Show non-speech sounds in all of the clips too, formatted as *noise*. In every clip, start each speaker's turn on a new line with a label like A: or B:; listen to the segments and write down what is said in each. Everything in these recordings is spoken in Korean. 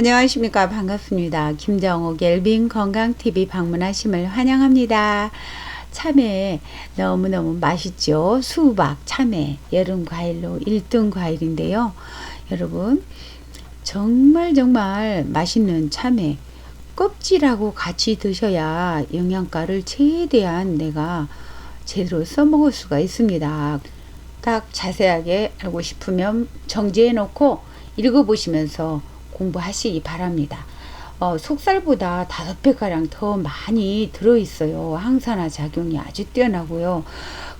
A: 안녕하십니까 반갑습니다. 김정옥 엘빈 건강TV 방문하심을 환영합니다. 참외 너무너무 맛있죠. 수박, 참외 여름 과일로 1등 과일인데요. 여러분 정말 정말 맛있는 참외 껍질하고 같이 드셔야 영양가를 최대한 내가 제대로 써먹을 수가 있습니다. 딱 자세하게 알고 싶으면 정지해 놓고 읽어보시면서 공부하시기 바랍니다. 어, 속살보다 다섯 배가량 더 많이 들어있어요. 항산화 작용이 아주 뛰어나고요.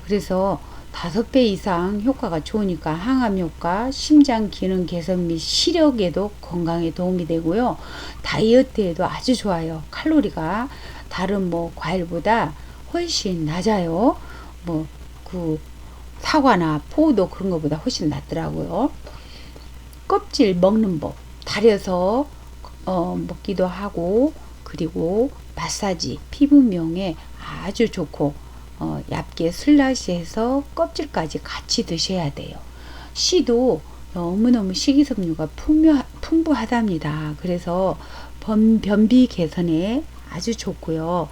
A: 그래서 다섯 배 이상 효과가 좋으니까 항암 효과, 심장 기능 개선 및 시력에도 건강에 도움이 되고요. 다이어트에도 아주 좋아요. 칼로리가 다른 뭐 과일보다 훨씬 낮아요. 뭐 그 사과나 포도 그런 것보다 훨씬 낫더라고요. 껍질 먹는 법. 달여서 어, 먹기도 하고 그리고 마사지 피부명에 아주 좋고 어, 얇게 슬라시해서 껍질까지 같이 드셔야 돼요. 씨도 너무너무 식이섬유가 풍부하, 풍부하답니다. 그래서 변, 변비 개선에 아주 좋고요.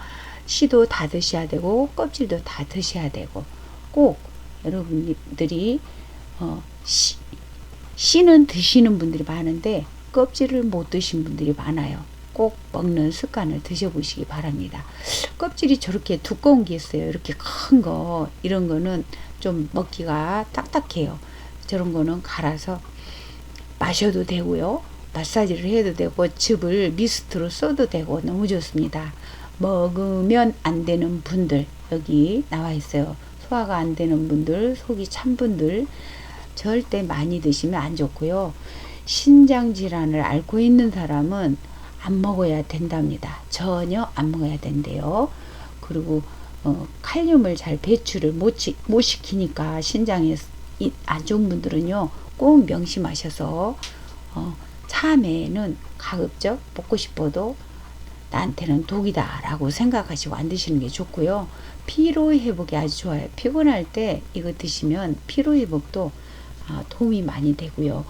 A: 씨도 다 드셔야 되고 껍질도 다 드셔야 되고 꼭 여러분들이 어, 씨, 씨는 드시는 분들이 많은데 껍질을 못 드신 분들이 많아요. 꼭 먹는 습관을 드셔보시기 바랍니다. 껍질이 저렇게 두꺼운 게 있어요. 이렇게 큰 거, 이런 거는 좀 먹기가 딱딱해요. 저런 거는 갈아서 마셔도 되고요. 마사지를 해도 되고, 즙을 미스트로 써도 되고, 너무 좋습니다. 먹으면 안 되는 분들, 여기 나와 있어요. 소화가 안 되는 분들, 속이 찬 분들, 절대 많이 드시면 안 좋고요. 신장 질환을 앓고 있는 사람은 안 먹어야 된답니다. 전혀 안 먹어야 된대요. 그리고 어, 칼륨을 잘 배출을 못, 시, 못 시키니까 신장에 안 좋은 분들은요 꼭 명심하셔서 어, 참외는 가급적 먹고 싶어도 나한테는 독이다 라고 생각하시고 안 드시는 게 좋고요 피로 회복이 아주 좋아요 피곤할 때 이거 드시면 피로 회복도 아, 도움이 많이 되고요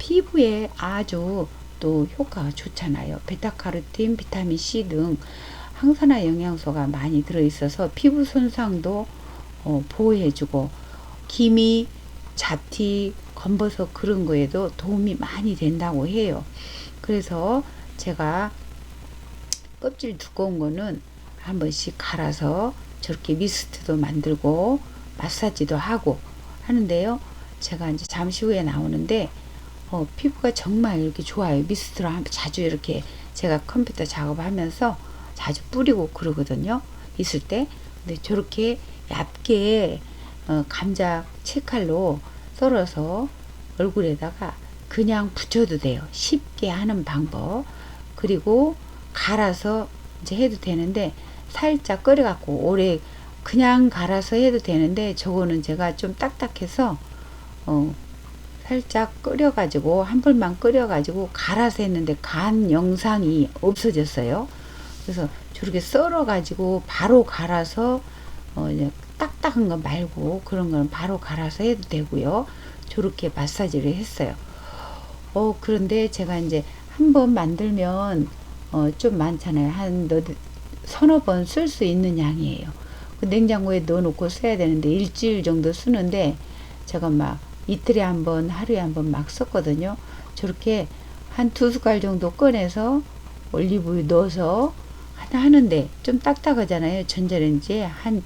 A: 피부에 아주 또 효과가 좋잖아요. 베타카로틴, 비타민 C 등 항산화 영양소가 많이 들어있어서 피부 손상도 어, 보호해주고 기미, 잡티, 검버섯 그런 거에도 도움이 많이 된다고 해요. 그래서 제가 껍질 두꺼운 거는 한 번씩 갈아서 저렇게 미스트도 만들고 마사지도 하고 하는데요. 제가 이제 잠시 후에 나오는데 어, 피부가 정말 이렇게 좋아요. 미스트로 자주 이렇게 제가 컴퓨터 작업하면서 자주 뿌리고 그러거든요. 있을 때. 근데 저렇게 얇게 어, 감자 채칼로 썰어서 얼굴에다가 그냥 붙여도 돼요. 쉽게 하는 방법. 그리고 갈아서 이제 해도 되는데 살짝 끓여갖고 오래 그냥 갈아서 해도 되는데 저거는 제가 좀 딱딱해서 어, 살짝 끓여가지고 한 불만 끓여가지고 갈아서 했는데 간 영상이 없어졌어요. 그래서 저렇게 썰어가지고 바로 갈아서 어 이제 딱딱한 거 말고 그런 거는 바로 갈아서 해도 되고요. 저렇게 마사지를 했어요. 어 그런데 제가 이제 한 번 만들면 어 좀 많잖아요. 한 너, 서너 번 쓸 수 있는 양이에요. 그 냉장고에 넣어놓고 써야 되는데 일주일 정도 쓰는데 제가 막 이틀에 한 번, 하루에 한 번 막 썼거든요. 저렇게 한 두 숟갈 정도 꺼내서 올리브유 넣어서 하나 하는데 좀 딱딱하잖아요. 전자레인지에 한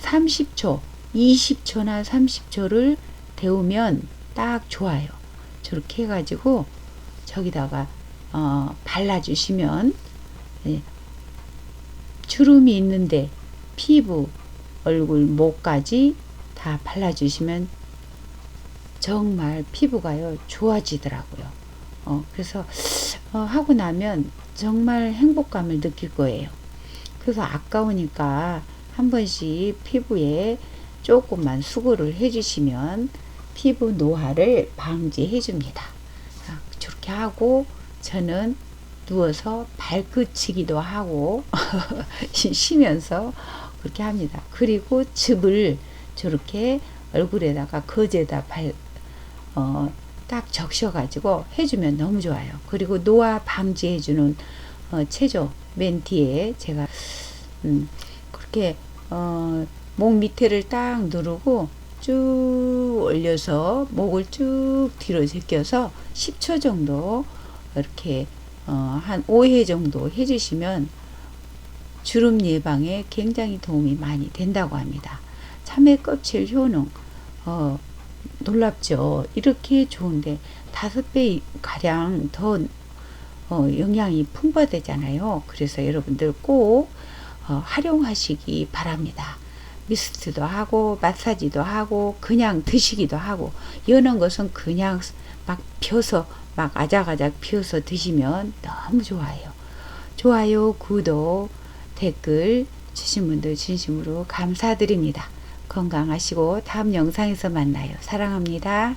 A: 30초, 20초나 30초를 데우면 딱 좋아요. 저렇게 해가지고 저기다가 어, 발라주시면 예, 주름이 있는데 피부, 얼굴, 목까지 다 발라주시면 정말 피부가요 좋아지더라고요. 어, 그래서 어, 하고 나면 정말 행복감을 느낄 거예요. 그래서 아까우니까 한 번씩 피부에 조금만 수고를 해주시면 피부 노화를 방지해 줍니다. 저렇게 하고 저는 누워서 발끝치기도 하고 *laughs* 쉬면서 그렇게 합니다. 그리고 즙을 저렇게 얼굴에다가 거제다 발, 어, 딱 적셔가지고 해주면 너무 좋아요. 그리고 노화 방지해주는 어, 체조 맨 뒤에 제가 음, 그렇게 어, 목 밑에를 딱 누르고 쭉 올려서 목을 쭉 뒤로 제껴서 10초 정도 이렇게 어, 한 5회 정도 해주시면 주름 예방에 굉장히 도움이 많이 된다고 합니다. 참외 껍질 효능 어, 놀랍죠. 이렇게 좋은데 다섯 배 가량 더 어, 영양이 풍부하대잖아요. 그래서 여러분들 꼭 어, 활용하시기 바랍니다. 미스트도 하고 마사지도 하고 그냥 드시기도 하고 여는 것은 그냥 막 펴서 막 아작아작 피워서 드시면 너무 좋아요. 좋아요, 구독, 댓글 주신 분들 진심으로 감사드립니다. 건강하시고 다음 영상에서 만나요. 사랑합니다.